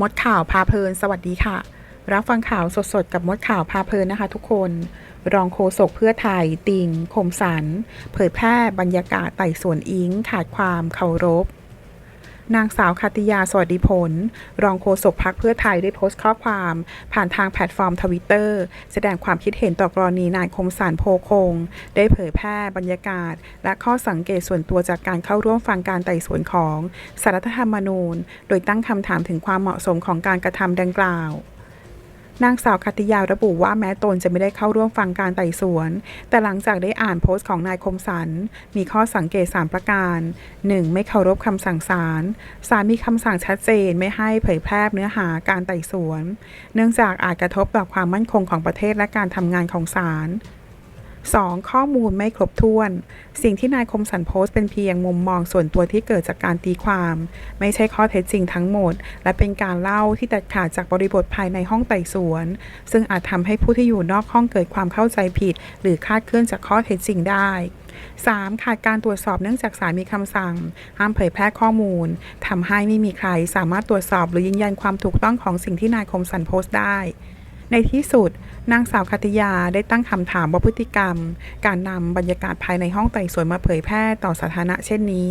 มดข่าวพาเพลิน สวัสดีค่ะ รับฟังข่าวสดๆ กับมดข่าวพาเพลินนะคะ ทุกคน รองโฆษกเพื่อไทย ติงคมสัน เผยแพร่บรรยากาศไต่สวนอิง ขาดความเคารพ นางสาวคติยาสวัสดิผล รองโฆษกพักเพื่อไทยได้โพสต์ข้อความผ่านทางแพลตฟอร์มทวิตเตอร์แสดงความคิดเห็นต่อกรณีนายคมสารโพคง ได้เผยแพร่บรรยากาศ และข้อสังเกตส่วนตัวจากการเข้าร่วมฟังการไต่สวนของสารรัฐธรรมนูญ โดยตั้งคำถามถึงความเหมาะสมของการกระทำดังกล่าว นางสาวคัติยาระบุว่าแม้ตนจะไม่ได้เข้าร่วมฟังการไต่สวน แต่หลังจากได้อ่านโพสต์ของนายคมสัน มีข้อสังเกต 3 ประการ 1. ไม่เคารพคำสั่งศาลศาลมีคำสั่งชัดเจนไม่ให้เผยแพร่เนื้อหาการไต่สวน เนื่องจากอาจกระทบต่อความมั่นคงของประเทศและการทำงานของศาล 2. ข้อมูลไม่ครบถ้วน สิ่งที่นายคมสันโพสต์เป็นเพียงมุมมองส่วนตัวที่เกิดจากการตีความ ไม่ใช่ข้อเท็จจริงทั้งหมด และเป็นการเล่าที่แตกขาดจากบริบทภายในห้องไต่สวน ซึ่งอาจทำให้ผู้ที่อยู่นอกห้องเกิดความเข้าใจผิด หรือคลาดเคลื่อนจากข้อเท็จจริงได้ 3. ขาดการตรวจสอบเนื่องจากศาลมีคำสั่ง ห้ามเผยแพร่ข้อมูลทำให้ไม่มีใครสามารถตรวจสอบหรือยืนยันความถูกต้องของสิ่งที่นายคมสันโพสต์ได้ ในที่สุด นางสาวคติยาได้ตั้งคำถามว่าพฤติกรรม การนำบรรยากาศภายในห้องไต่สวนมาเผยแพร่ต่อสาธารณะเช่นนี้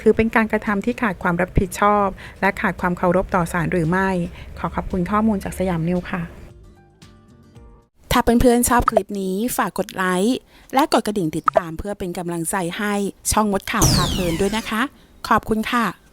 ถือเป็นการกระทำที่ขาดความรับผิดชอบ และขาดความเคารพต่อศาลหรือไม่ ขอขอบคุณข้อมูลจากสยามนิวค่ะ ถ้าเพื่อนๆชอบคลิปนี้ฝากกดไลค์และกดกระดิ่งติดตามเพื่อเป็นกำลังใจให้ช่องมดข่าวพาเพลินด้วยนะคะ ขอบคุณค่ะ